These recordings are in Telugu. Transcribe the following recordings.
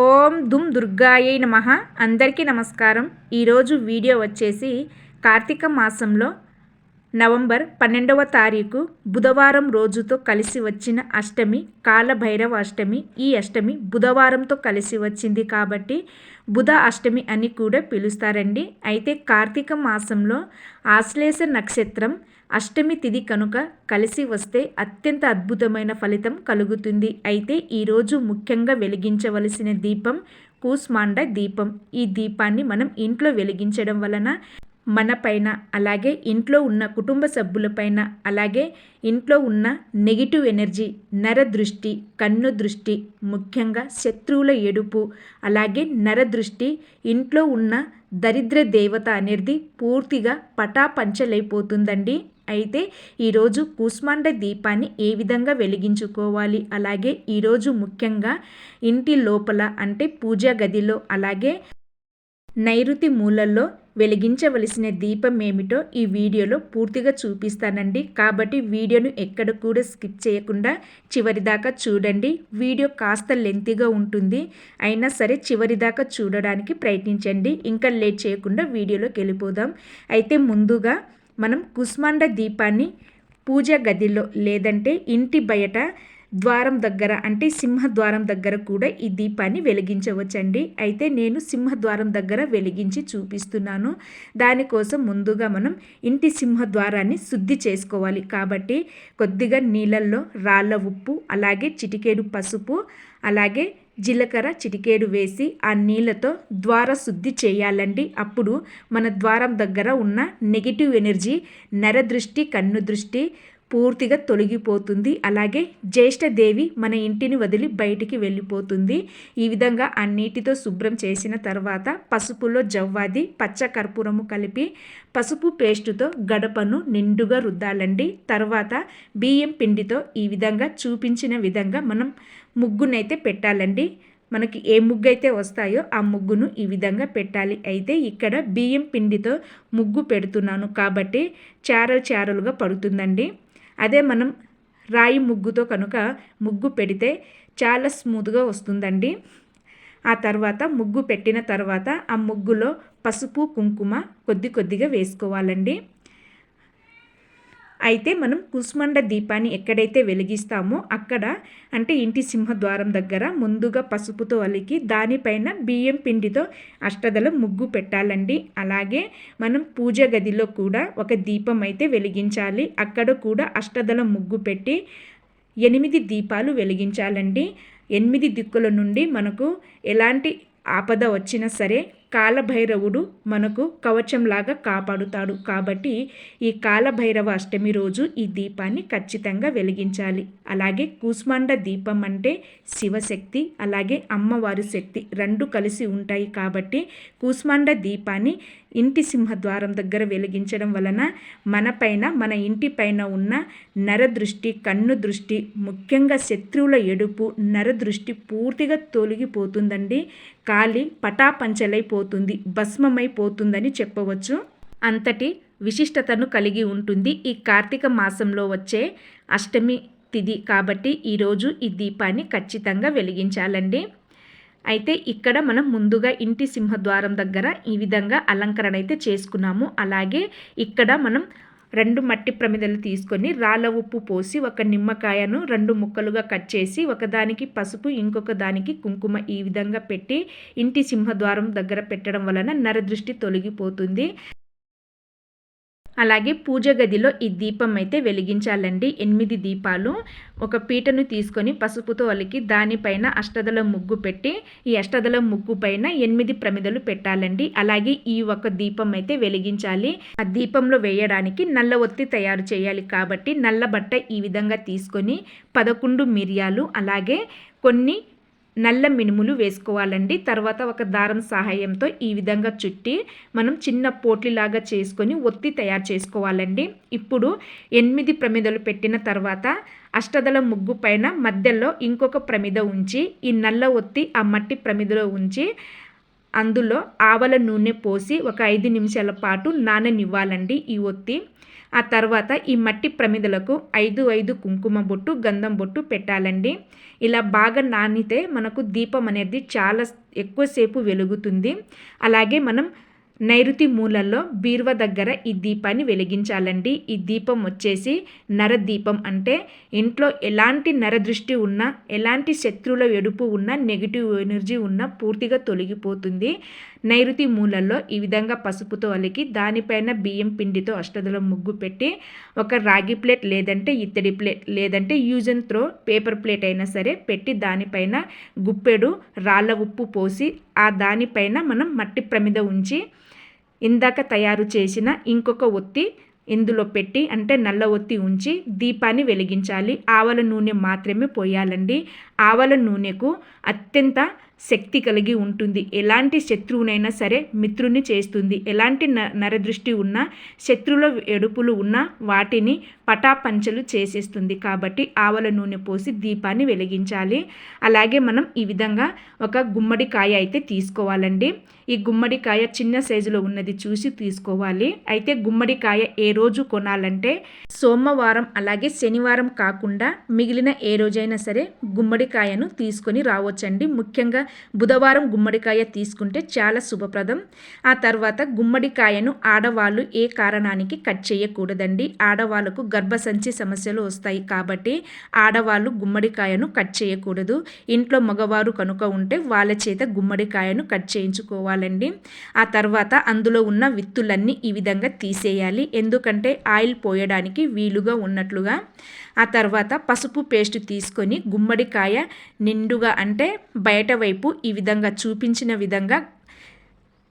ఓం దుమ్ దుర్గాయై నమ. అందరికీ నమస్కారం. ఈరోజు వీడియో వచ్చేసి కార్తీక మాసంలో నవంబర్ పన్నెండవ తారీఖు బుధవారం రోజుతో కలిసి వచ్చిన అష్టమి కాలభైరవ అష్టమి. ఈ అష్టమి బుధవారంతో కలిసి వచ్చింది కాబట్టి బుధ అష్టమి అని కూడా పిలుస్తారండి. అయితే కార్తీక మాసంలో ఆశ్లేష నక్షత్రం అష్టమి తిథి కనుక కలిసి వస్తే అత్యంత అద్భుతమైన ఫలితం కలుగుతుంది. అయితే ఈరోజు ముఖ్యంగా వెలిగించవలసిన దీపం కూస్మాండ దీపం. ఈ దీపాన్ని మనం ఇంట్లో వెలిగించడం వలన మన పైన అలాగే ఇంట్లో ఉన్న కుటుంబ సభ్యులపైన అలాగే ఇంట్లో ఉన్న నెగిటివ్ ఎనర్జీ నర దృష్టి కన్ను దృష్టి ముఖ్యంగా శత్రువుల ఎడుపు అలాగే నర దృష్టి ఇంట్లో ఉన్న దరిద్ర దేవత అనేది పూర్తిగా పటాపంచలైపోతుందండి. అయితే ఈరోజు కూస్మాండ దీపాన్ని ఏ విధంగా వెలిగించుకోవాలి? అలాగే ఈరోజు ముఖ్యంగా ఇంటి లోపల అంటే పూజా గదిలో అలాగే నైరుతి మూలల్లో వెలిగించవలసిన దీపం ఏమిటో ఈ వీడియోలో పూర్తిగా చూపిస్తానండి. కాబట్టి వీడియోను ఎక్కడ కూడా స్కిప్ చేయకుండా చివరిదాకా చూడండి. వీడియో కాస్త లెంతీగా ఉంటుంది. అయినా సరే చివరిదాకా చూడడానికి ప్రయత్నించండి. ఇంకా లేట్ చేయకుండా వీడియోలోకి వెళ్ళిపోదాం. అయితే ముందుగా మనం కుస్మాండ దీపాన్ని పూజ గదిలో లేదంటే ఇంటి బయట ద్వారం దగ్గర అంటే సింహద్వారం దగ్గర కూడా ఈ దీపాన్ని వెలిగించవచ్చండి. అయితే నేను సింహద్వారం దగ్గర వెలిగించి చూపిస్తున్నాను. దానికోసం ముందుగా మనం ఇంటి సింహద్వారాన్ని శుద్ధి చేసుకోవాలి. కాబట్టి కొద్దిగా నీళ్ళల్లో రాళ్ళ ఉప్పు అలాగే చిటికేడు పసుపు అలాగే జీలకర్ర చిటికేడు వేసి ఆ నీళ్ళతో ద్వార శుద్ధి చేయాలండి. అప్పుడు మన ద్వారం దగ్గర ఉన్న నెగిటివ్ ఎనర్జీ నరదృష్టి కన్ను దృష్టి పూర్తిగా తొలగిపోతుంది. అలాగే జ్యేష్ఠదేవి మన ఇంటిని వదిలి బయటికి వెళ్ళిపోతుంది. ఈ విధంగా ఆ నీటితో శుభ్రం చేసిన తర్వాత పసుపులో జవ్వాది పచ్చ కర్పూరము కలిపి పసుపు పేస్టుతో గడపను నిండుగా రుద్దాలండి. తర్వాత బియ్యం పిండితో ఈ విధంగా చూపించిన విధంగా మనం ముగ్గునైతే పెట్టాలండి. మనకి ఏ ముగ్గు అయితే వస్తాయో ఆ ముగ్గును ఈ విధంగా పెట్టాలి. అయితే ఇక్కడ బియ్యం పిండితో ముగ్గు పెడుతున్నాను. కాబట్టి చారలు చారలుగా పడుతుందండి. అదే మనం రాయి ముగ్గుతో కనుక ముగ్గు పెడితే చాలా స్మూత్గా వస్తుందండి. ఆ తర్వాత ముగ్గు పెట్టిన తర్వాత ఆ ముగ్గులో పసుపు కుంకుమ కొద్ది కొద్దిగా వేసుకోవాలండి. అయితే మనం కుస్మండ దీపాన్ని ఎక్కడైతే వెలిగిస్తామో అక్కడ అంటే ఇంటి సింహద్వారం దగ్గర ముందుగా పసుపుతో అలికి దానిపైన బియ్యం పిండితో అష్టదల ముగ్గు పెట్టాలండి. అలాగే మనం పూజ గదిలో కూడా ఒక దీపం అయితే వెలిగించాలి. అక్కడ కూడా అష్టదల ముగ్గు పెట్టి ఎనిమిది దీపాలు వెలిగించాలండి. ఎనిమిది దిక్కుల నుండి మనకు ఎలాంటి ఆపద వచ్చినా సరే కాలభైరవుడు మనకు కవచంలాగా కాపాడుతాడు. కాబట్టి ఈ కాలభైరవ అష్టమి రోజు ఈ దీపాన్ని ఖచ్చితంగా వెలిగించాలి. అలాగే కూస్మాండ దీపం అంటే శివశక్తి అలాగే అమ్మవారి శక్తి రెండు కలిసి ఉంటాయి. కాబట్టి కూస్మాండ దీపాన్ని ఇంటి సింహద్వారం దగ్గర వెలిగించడం వలన మనపైన మన ఇంటి పైన ఉన్న నరదృష్టి కన్ను దృష్టి ముఖ్యంగా శత్రువుల ఎడుపు నరదృష్టి పూర్తిగా తొలగిపోతుందండి. కాలి పటాపంచలైపోతుంది భస్మమైపోతుందని చెప్పవచ్చు. అంతటి విశిష్టతను కలిగి ఉంటుంది ఈ కార్తీక మాసంలో వచ్చే అష్టమి తిది కాబట్టి ఈరోజు ఈ దీపాన్ని ఖచ్చితంగా వెలిగించాలండి. అయితే ఇక్కడ మనం ముందుగా ఇంటి సింహద్వారం దగ్గర ఈ విధంగా అలంకరణ అయితే చేసుకున్నాము. అలాగే ఇక్కడ మనం రెండు మట్టి ప్రమిదలు తీసుకొని రాళ్ళ ఉప్పు పోసి ఒక నిమ్మకాయను రెండు ముక్కలుగా కట్ చేసి ఒకదానికి పసుపు ఇంకొక దానికి కుంకుమ ఈ విధంగా పెట్టి ఇంటి సింహద్వారం దగ్గర పెట్టడం వలన నరదృష్టి తొలగిపోతుంది. అలాగే పూజ గదిలో ఈ దీపం అయితే వెలిగించాలండి. ఎనిమిది దీపాలు. ఒక పీటను తీసుకొని పసుపుతో అలికి దానిపైన అష్టదల ముగ్గు పెట్టి ఈ అష్టదల ముగ్గు పైన ఎనిమిది ప్రమిదలు పెట్టాలండి. అలాగే ఈ ఒక దీపం అయితే వెలిగించాలి. ఆ దీపంలో వేయడానికి నల్ల ఒత్తి తయారు చేయాలి కాబట్టి నల్ల బట్ట ఈ విధంగా తీసుకొని పదకొండు మిరియాలు అలాగే కొన్ని నల్ల మినుములు వేసుకోవాలండి. తర్వాత ఒక దారం సహాయంతో ఈ విధంగా చుట్టి మనం చిన్న పోట్లిలాగా చేసుకొని ఒత్తి తయారు చేసుకోవాలండి. ఇప్పుడు ఎనిమిది ప్రమిదలు పెట్టిన తర్వాత అష్టదల ముగ్గు పైన మధ్యలో ఇంకొక ప్రమిద ఉంచి ఈ నల్ల ఒత్తి ఆ మట్టి ప్రమిదలో ఉంచి అందులో ఆవల నూనె పోసి ఒక ఐదు నిమిషాల పాటు నాననివ్వాలండి ఈ ఒత్తి. ఆ తర్వాత ఈ మట్టి ప్రమిదలకు ఐదు ఐదు కుంకుమ బొట్టు గంధం బొట్టు పెట్టాలండి. ఇలా బాగా నానితే మనకు దీపం అనేది చాలా ఎక్కువసేపు వెలుగుతుంది. అలాగే మనం నైరుతి మూలల్లో బీరువ దగ్గర ఈ దీపాన్ని వెలిగించాలండి. ఈ దీపం వచ్చేసి నరదీపం అంటే ఇంట్లో ఎలాంటి నరదృష్టి ఉన్నా ఎలాంటి శత్రువుల ఎడుపు ఉన్నా నెగిటివ్ ఎనర్జీ ఉన్నా పూర్తిగా తొలగిపోతుంది. నైరుతి మూలల్లో ఈ విధంగా పసుపుతో అలికి దానిపైన బియ్యం పిండితో అష్టదల ముగ్గు పెట్టి ఒక రాగి ప్లేట్ లేదంటే ఇత్తడి ప్లేట్ లేదంటే use and throw paper plate అయినా సరే పెట్టి దానిపైన గుప్పెడు రాళ్ళ ఉప్పు పోసి ఆ దానిపైన మనం మట్టి ప్రమిద ఉంచి ఇందాక తయారు చేసిన ఇంకొక ఒత్తి ఇందులో పెట్టి అంటే నల్ల ఒత్తి ఉంచి దీపాన్ని వెలిగించాలి. ఆవల నూనె మాత్రమే పోయాలండి. ఆవల నూనెకు అత్యంత శక్తి కలిగి ఉంటుంది. ఎలాంటి శత్రువునైనా సరే మిత్రుని చేస్తుంది. ఎలాంటి న నరదృష్టి ఉన్నా శత్రువుల ఎడుపులు ఉన్నా వాటిని పటాపంచలు చేసేస్తుంది. కాబట్టి ఆవల నూనె పోసి దీపాన్ని వెలిగించాలి. అలాగే మనం ఈ విధంగా ఒక గుమ్మడికాయ అయితే తీసుకోవాలండి. ఈ గుమ్మడికాయ చిన్న సైజులో ఉన్నది చూసి తీసుకోవాలి. అయితే గుమ్మడికాయ ఏ రోజు కొనాలంటే సోమవారం అలాగే శనివారం కాకుండా మిగిలిన ఏ రోజైనా సరే గుమ్మడికాయను తీసుకొని రావచ్చండి. ముఖ్యంగా బుధవారం గుమ్మడికాయ తీసుకుంటే చాలా శుభప్రదం. ఆ తర్వాత గుమ్మడికాయను ఆడవాళ్ళు ఏ కారణానికి కట్ చేయకూడదండి? ఆడవాళ్ళకు గర్భసంచి సమస్యలు వస్తాయి కాబట్టి ఆడవాళ్ళు గుమ్మడికాయను కట్ చేయకూడదు. ఇంట్లో మగవారు కనుక ఉంటే వాళ్ళ చేత గుమ్మడికాయను కట్ చేయించుకోవాలండి. ఆ తర్వాత అందులో ఉన్న విత్తులన్నీ ఈ విధంగా తీసేయాలి. ఎందుకంటే ఆయిల్ పోయడానికి వీలుగా ఉన్నట్లుగా ఆ తర్వాత పసుపు పేస్ట్ తీసుకొని గుమ్మడికాయ నిండుగా అంటే బయట వైపు ఈ విధంగా చూపించిన విధంగా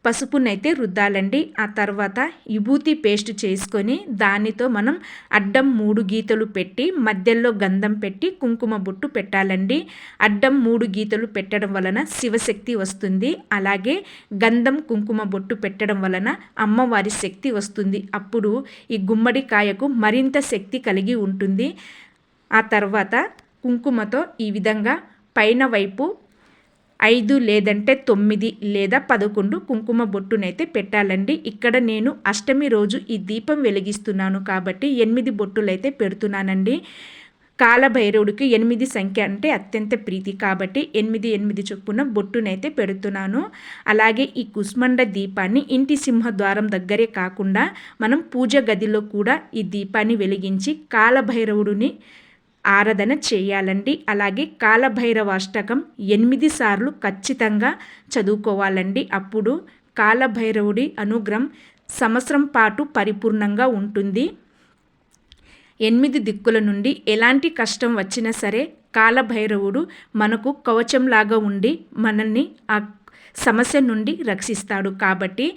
పసుపునైతే రుద్దాలండి. ఆ తర్వాత విభూతి పేస్ట్ చేసుకొని దానితో మనం అడ్డం మూడు గీతలు పెట్టి మధ్యలో గంధం పెట్టి కుంకుమ బొట్టు పెట్టాలండి. అడ్డం మూడు గీతలు పెట్టడం వలన శివశక్తి వస్తుంది. అలాగే గంధం కుంకుమ బొట్టు పెట్టడం వలన అమ్మవారి శక్తి వస్తుంది. అప్పుడు ఈ గుమ్మడికాయకు మరింత శక్తి కలిగి ఉంటుంది. ఆ తర్వాత కుంకుమతో ఈ విధంగా పైన వైపు ఐదు లేదంటే తొమ్మిది లేదా పదకొండు కుంకుమ బొట్టునైతే పెట్టాలండి. ఇక్కడ నేను అష్టమి రోజు ఈ దీపం వెలిగిస్తున్నాను కాబట్టి ఎనిమిది బొట్టులైతే పెడుతున్నానండి. కాలభైరవుడికి ఎనిమిది సంఖ్య అంటే అత్యంత ప్రీతి కాబట్టి ఎనిమిది ఎనిమిది చొప్పున బొట్టునైతే పెడుతున్నాను. అలాగే ఈ కుస్మండ దీపాన్ని ఇంటి సింహద్వారం దగ్గరే కాకుండా మనం పూజ గదిలో కూడా ఈ దీపాన్ని వెలిగించి కాలభైరవుడిని ఆరాధన చేయాలండి. అలాగే కాలభైరవ అష్టకం ఎనిమిది సార్లు ఖచ్చితంగా చదువుకోవాలండి. అప్పుడు కాలభైరవుడి అనుగ్రహం సంవత్సరం పాటు పరిపూర్ణంగా ఉంటుంది. ఎనిమిది దిక్కుల నుండి ఎలాంటి కష్టం వచ్చినా సరే కాలభైరవుడు మనకు కవచంలాగా ఉండి మనల్ని ఆ సమస్య నుండి రక్షిస్తాడు. కాబట్టి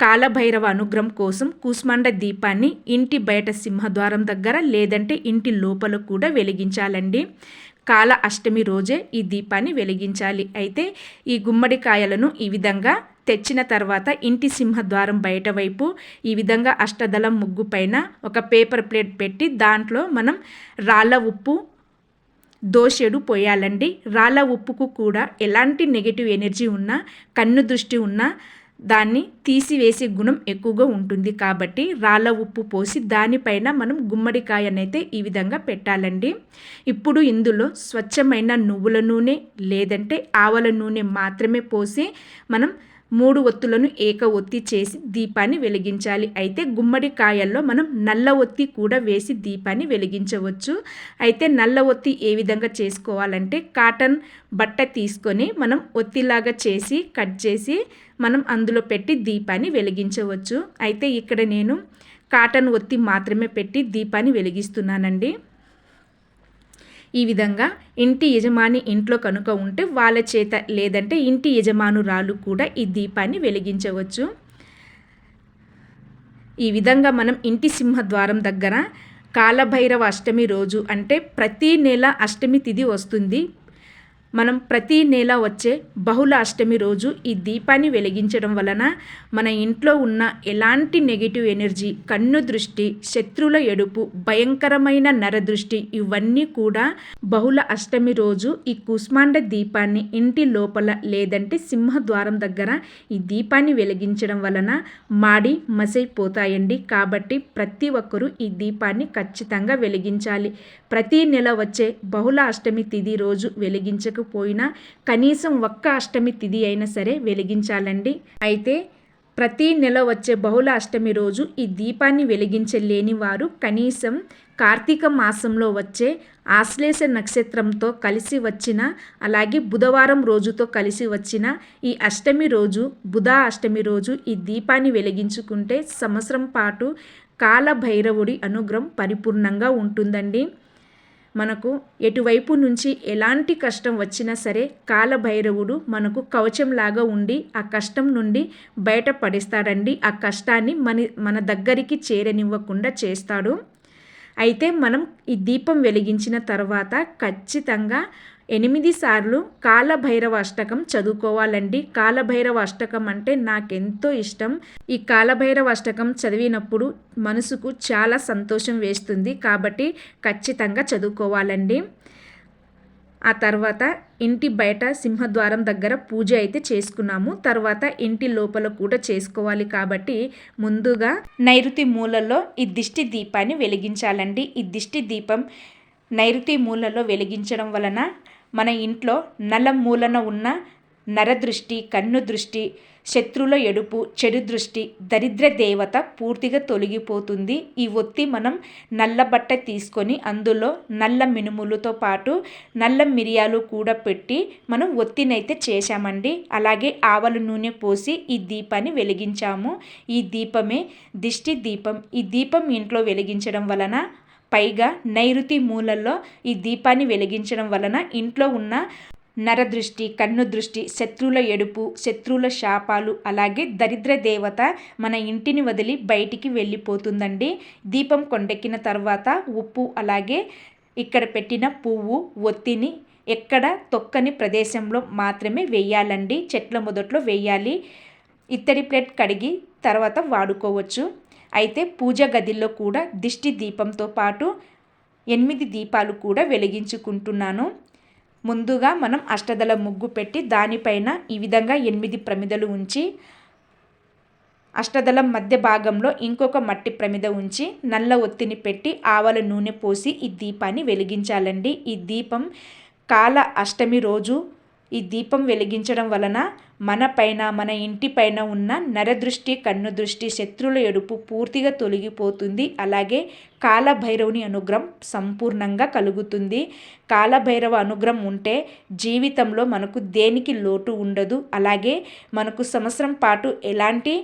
కాలభైరవ అనుగ్రహం కోసం కూస్మండ దీపాన్ని ఇంటి బయట సింహద్వారం దగ్గర లేదంటే ఇంటి లోపల కూడా వెలిగించాలండి. కాల అష్టమి రోజే ఈ దీపాన్ని వెలిగించాలి. అయితే ఈ గుమ్మడికాయలను ఈ విధంగా తెచ్చిన తర్వాత ఇంటి సింహద్వారం బయట వైపు ఈ విధంగా అష్టదళం ముగ్గు పైన ఒక పేపర్ ప్లేట్ పెట్టి దాంట్లో మనం రాళ్ళ ఉప్పు దోషెడు పోయాలండి. రాళ్ళ ఉప్పుకు కూడా ఎలాంటి నెగిటివ్ ఎనర్జీ ఉన్నా కన్ను దృష్టి ఉన్నా దాన్ని తీసివేసే గుణం ఎక్కువగా ఉంటుంది కాబట్టి రాళ్ళ ఉప్పు పోసి దానిపైన మనం గుమ్మడికాయనైతే ఈ విధంగా పెట్టాలండి. ఇప్పుడు ఇందులో స్వచ్ఛమైన నువ్వుల నూనె లేదంటే ఆవల నూనె మాత్రమే పోసి మనం మూడు ఒత్తులను ఏక ఒత్తి చేసి దీపాన్ని వెలిగించాలి. అయితే గుమ్మడికాయల్లో మనం నల్ల ఒత్తి కూడా వేసి దీపాన్ని వెలిగించవచ్చు. అయితే నల్ల ఒత్తి ఏ విధంగా చేసుకోవాలంటే కాటన్ బట్ట తీసుకొని మనం ఒత్తిలాగా చేసి కట్ చేసి మనం అందులో పెట్టి దీపాన్ని వెలిగించవచ్చు. అయితే ఇక్కడ నేను కాటన్ ఒత్తి మాత్రమే పెట్టి దీపాన్ని వెలిగిస్తున్నానండి. ఈ విధంగా ఇంటి యజమాని ఇంట్లో కనుక ఉంటే వాళ్ళ చేత లేదంటే ఇంటి యజమానురాలు కూడా ఈ దీపాన్ని వెలిగించవచ్చు. ఈ విధంగా మనం ఇంటి సింహద్వారం దగ్గర కాలభైరవ అష్టమి రోజు అంటే ప్రతి నెల అష్టమి తిథి వస్తుంది. మనం ప్రతి నెల వచ్చే బహుళ అష్టమి రోజు ఈ దీపాన్ని వెలిగించడం వలన మన ఇంట్లో ఉన్న ఎలాంటి నెగిటివ్ ఎనర్జీ కన్ను దృష్టి శత్రువుల ఎడుపు భయంకరమైన నరదృష్టి ఇవన్నీ కూడా బహుళ అష్టమి రోజు ఈ కుస్మాండ దీపాన్ని ఇంటి లోపల లేదంటే సింహద్వారం దగ్గర ఈ దీపాన్ని వెలిగించడం వలన మాడి మసైపోతాయండి. కాబట్టి ప్రతి ఒక్కరూ ఈ దీపాన్ని ఖచ్చితంగా వెలిగించాలి. ప్రతి నెల వచ్చే బహుళ అష్టమి తిది రోజు వెలిగించకపోయినా కనీసం ఒక్క అష్టమి తిథి అయినా సరే వెలిగించాలండి. అయితే ప్రతి నెల వచ్చే బహుళ అష్టమి రోజు ఈ దీపాన్ని వెలిగించలేని వారు కనీసం కార్తీక మాసంలో వచ్చే ఆశ్లేష నక్షత్రంతో కలిసి వచ్చిన అలాగే బుధవారం రోజుతో కలిసి వచ్చిన ఈ అష్టమి రోజు బుధ అష్టమి రోజు ఈ దీపాన్ని వెలిగించుకుంటే సంవత్సరం పాటు కాలభైరవుడి అనుగ్రహం పరిపూర్ణంగా ఉంటుందండి. మనకు ఎటువైపు నుంచి ఎలాంటి కష్టం వచ్చినా సరే కాలభైరవుడు మనకు కవచంలాగా ఉండి ఆ కష్టం నుండి బయటపడిస్తాడండి. ఆ కష్టాన్ని మన మన దగ్గరికి చేరనివ్వకుండా చేస్తాడు. అయితే మనం ఈ దీపం వెలిగించిన తర్వాత ఖచ్చితంగా ఎనిమిది సార్లు కాలభైరవ అష్టకం చదువుకోవాలండి. కాలభైరవ అష్టకం అంటే నాకెంతో ఇష్టం. ఈ కాలభైరవ అష్టకం చదివినప్పుడు మనసుకు చాలా సంతోషం వేస్తుంది. కాబట్టి ఖచ్చితంగా చదువుకోవాలండి. ఆ తర్వాత ఇంటి బయట సింహద్వారం దగ్గర పూజ అయితే చేసుకున్నాము. తర్వాత ఇంటి లోపల కూడా చేసుకోవాలి కాబట్టి ముందుగా నైరుతి మూలలో ఈ దిష్టి దీపాన్ని వెలిగించాలండి. ఈ దిష్టి దీపం నైరుతి మూలలో వెలిగించడం వలన మన ఇంట్లో నల్ల మూలన ఉన్న నరదృష్టి కన్ను దృష్టి శత్రుల ఎడుపు చెడు దృష్టి దరిద్ర దేవత పూర్తిగా తొలగిపోతుంది. ఈ ఒత్తి మనం నల్ల బట్ట తీసుకొని అందులో నల్ల మినుములతో పాటు నల్ల మిరియాలు కూడా పెట్టి మనం ఒత్తినైతే చేశామండి. అలాగే ఆవల నూనె పోసి ఈ దీపాన్ని వెలిగించాము. ఈ దీపమే దిష్టి దీపం. ఈ దీపం ఇంట్లో వెలిగించడం వలన పైగా నైరుతి మూలల్లో ఈ దీపాన్ని వెలిగించడం వలన ఇంట్లో ఉన్న నరదృష్టి కన్ను దృష్టి శత్రువుల ఎడుపు శత్రువుల శాపాలు అలాగే దరిద్ర దేవత మన ఇంటిని వదిలి బయటికి వెళ్ళిపోతుందండి. దీపం కొండెక్కిన తర్వాత ఉప్పు అలాగే ఇక్కడ పెట్టిన పువ్వు ఒత్తిని ఎక్కడ తొక్కని ప్రదేశంలో మాత్రమే వేయాలండి. చెట్ల మొదట్లో వేయాలి. ఇత్తడి ప్లేట్ కడిగి తర్వాత వాడుకోవచ్చు. అయితే పూజ గదిలో కూడా దిష్టి దీపంతో పాటు ఎనిమిది దీపాలు కూడా వెలిగించుకుంటున్నాను. ముందుగా మనం అష్టదల ముగ్గు పెట్టి దానిపైన ఈ విధంగా ఎనిమిది ప్రమిదలు ఉంచి అష్టదళం మధ్య భాగంలో ఇంకొక మట్టి ప్రమిద ఉంచి నల్ల ఒత్తిని పెట్టి ఆవల నూనె పోసి ఈ దీపాన్ని వెలిగించాలండి. ఈ దీపం కాల అష్టమి రోజు ఈ దీపం వెలిగించడం వలన మన పైన మన ఇంటి పైన ఉన్న నరదృష్టి కన్ను దృష్టి శత్రువుల ఎడుపు పూర్తిగా తొలగిపోతుంది. అలాగే కాలభైరవుని అనుగ్రహం సంపూర్ణంగా కలుగుతుంది. కాలభైరవ అనుగ్రహం ఉంటే జీవితంలో మనకు దేనికి లోటు ఉండదు. అలాగే మనకు సంవత్సరం పాటు ఎలాంటి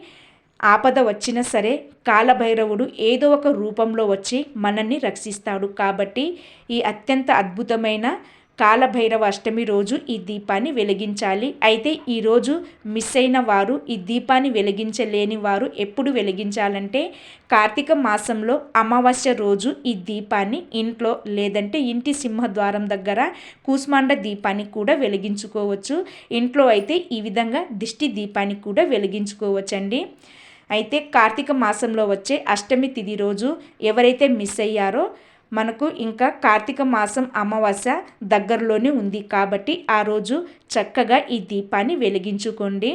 ఆపద వచ్చినా సరే కాలభైరవుడు ఏదో ఒక రూపంలో వచ్చి మనల్ని రక్షిస్తాడు. కాబట్టి ఈ అత్యంత అద్భుతమైన కాలభైరవ అష్టమి రోజు ఈ దీపాన్ని వెలిగించాలి. అయితే ఈరోజు మిస్ అయిన వారు ఈ దీపాన్ని వెలిగించలేని వారు ఎప్పుడు వెలిగించాలంటే కార్తీక మాసంలో అమావాస్య రోజు ఈ దీపాన్ని ఇంట్లో లేదంటే ఇంటి సింహద్వారం దగ్గర కూస్మాండ దీపాన్ని కూడా వెలిగించుకోవచ్చు. ఇంట్లో అయితే ఈ విధంగా దిష్టి దీపాన్ని కూడా వెలిగించుకోవచ్చండి. అయితే కార్తీక మాసంలో వచ్చే అష్టమి తిథి రోజు ఎవరైతే మిస్ అయ్యారో మనకు ఇంకా కార్తీక మాసం అమావాస్య దగ్గరలోనే ఉంది కాబట్టి ఆ రోజు చక్కగా ఈ దీపాన్ని వెలిగించుకోండి.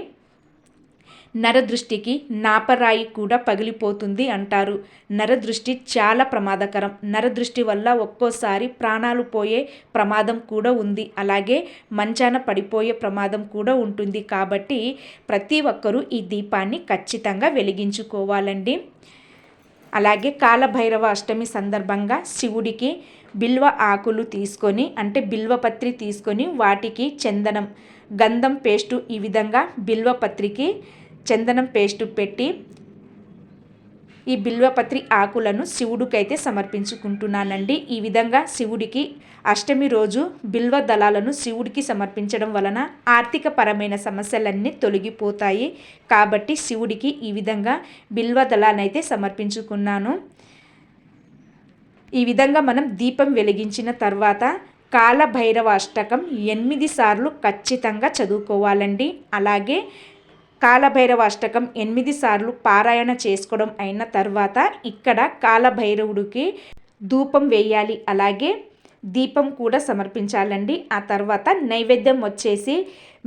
నరదృష్టికి నాపరాయి కూడా పగిలిపోతుంది అంటారు. నరదృష్టి చాలా ప్రమాదకరం. నరదృష్టి వల్ల ఒక్కోసారి ప్రాణాలు పోయే ప్రమాదం కూడా ఉంది. అలాగే మంచాన పడిపోయే ప్రమాదం కూడా ఉంటుంది కాబట్టి ప్రతి ఒక్కరూ ఈ దీపాన్ని ఖచ్చితంగా వెలిగించుకోవాలండి. అలాగే కాలభైరవ అష్టమి సందర్భంగా శివుడికి బిల్వ ఆకులు తీసుకొని అంటే బిల్వపత్రి తీసుకొని వాటికి చందనం గంధం పేస్టు ఈ విధంగా బిల్వపత్రికి చందనం పేస్టు పెట్టి ఈ బిల్వపత్రి ఆకులను శివుడికైతే సమర్పించుకుంటున్నానండి. ఈ విధంగా శివుడికి అష్టమి రోజు బిల్వ దళాలను శివుడికి సమర్పించడం వలన ఆర్థిక పరమైన సమస్యలన్నీ తొలగిపోతాయి. కాబట్టి శివుడికి ఈ విధంగా బిల్వ దళానైతే సమర్పించుకున్నాను. ఈ విధంగా మనం దీపం వెలిగించిన తర్వాత కాలభైరవ అష్టకం ఎనిమిది సార్లు ఖచ్చితంగా చదువుకోవాలండి. అలాగే కాలభైరవ అష్టకం ఎనిమిది సార్లు పారాయణ చేసుకోవడం అయిన తర్వాత ఇక్కడ కాలభైరవుడికి ధూపం వేయాలి. అలాగే దీపం కూడా సమర్పించాలండి. ఆ తర్వాత నైవేద్యం వచ్చేసి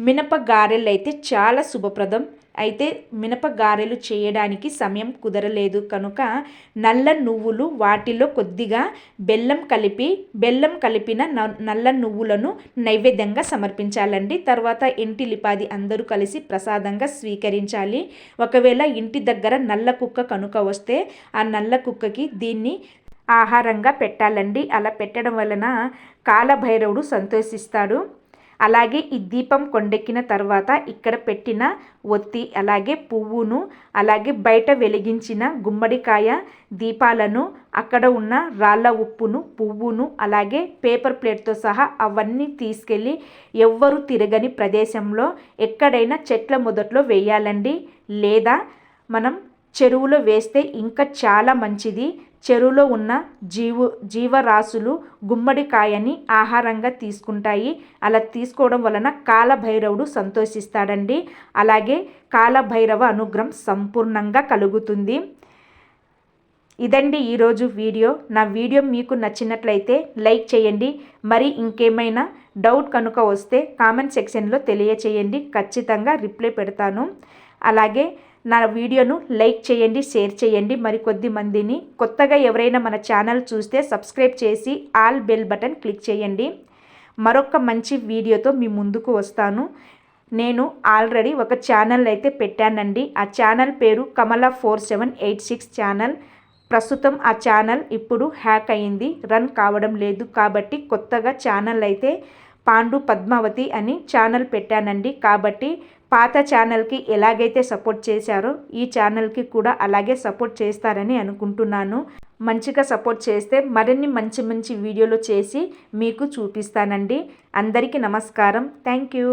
మినప గారెలు అయితే చాలా శుభప్రదం. అయితే మినప గారెలు చేయడానికి సమయం కుదరలేదు. కనుక నల్ల నువ్వులు వాటిలో కొద్దిగా బెల్లం కలిపి బెల్లం కలిపిన నల్ల నువ్వులను నైవేద్యంగా సమర్పించాలండి. తర్వాత ఇంటి లిపాది అందరూ కలిసి ప్రసాదంగా స్వీకరించాలి. ఒకవేళ ఇంటి దగ్గర నల్ల కుక్క కనుక వస్తే ఆ నల్ల కుక్కకి దీన్ని ఆహారంగా పెట్టాలండి. అలా పెట్టడం వలన కాలభైరవుడు సంతోషిస్తాడు. అలాగే ఈ దీపం కొండెక్కిన తర్వాత ఇక్కడ పెట్టిన ఒత్తి అలాగే పువ్వును అలాగే బయట వెలిగించిన గుమ్మడికాయ దీపాలను అక్కడ ఉన్న రాళ్ళ ఉప్పును పువ్వును అలాగే పేపర్ ప్లేట్తో సహా అవన్నీ తీసుకెళ్ళి ఎవ్వరు తిరగని ప్రదేశంలో ఎక్కడైనా చెట్ల మొదట్లో వేయాలండి. లేదా మనం చెరువులో వేస్తే ఇంకా చాలా మంచిది. చెరువులో ఉన్న జీవు జీవరాశులు గుమ్మడికాయని ఆహారంగా తీసుకుంటాయి. అలా తీసుకోవడం వలన కాలభైరవుడు సంతోషిస్తాడండి. అలాగే కాలభైరవ అనుగ్రహం సంపూర్ణంగా కలుగుతుంది. ఇదండి ఈరోజు వీడియో. నా వీడియో మీకు నచ్చినట్లయితే లైక్ చేయండి. మరి ఇంకేమైనా డౌట్ కనుక వస్తే కామెంట్ సెక్షన్లో తెలియచేయండి. ఖచ్చితంగా రిప్లై పెడతాను. అలాగే నా వీడియోను లైక్ చేయండి షేర్ చేయండి. మరి కొద్ది మందిని కొత్తగా ఎవరైనా మన ఛానల్ చూస్తే సబ్స్క్రైబ్ చేసి ఆల్ బెల్ బటన్ క్లిక్ చేయండి. మరొక మంచి వీడియోతో మీ ముందుకు వస్తాను. నేను ఆల్రెడీ ఒక ఛానల్ అయితే పెట్టానండి. ఆ ఛానల్ పేరు Kamala four seven eight six channel. ప్రస్తుతం ఆ ఛానల్ ఇప్పుడు హ్యాక్ అయింది రన్ కావడం లేదు. కాబట్టి కొత్తగా ఛానల్ అయితే పాండు పద్మావతి అని ఛానల్ పెట్టానండి. కాబట్టి పాత ఛానల్కి ఎలాగైతే సపోర్ట్ చేశారో ఈ ఛానల్కి కూడా అలాగే సపోర్ట్ చేస్తారని అనుకుంటున్నాను. మంచిగా సపోర్ట్ చేస్తే మరిన్ని మంచి మంచి వీడియోలు చేసి మీకు చూపిస్తానండి. అందరికీ నమస్కారం. Thank you.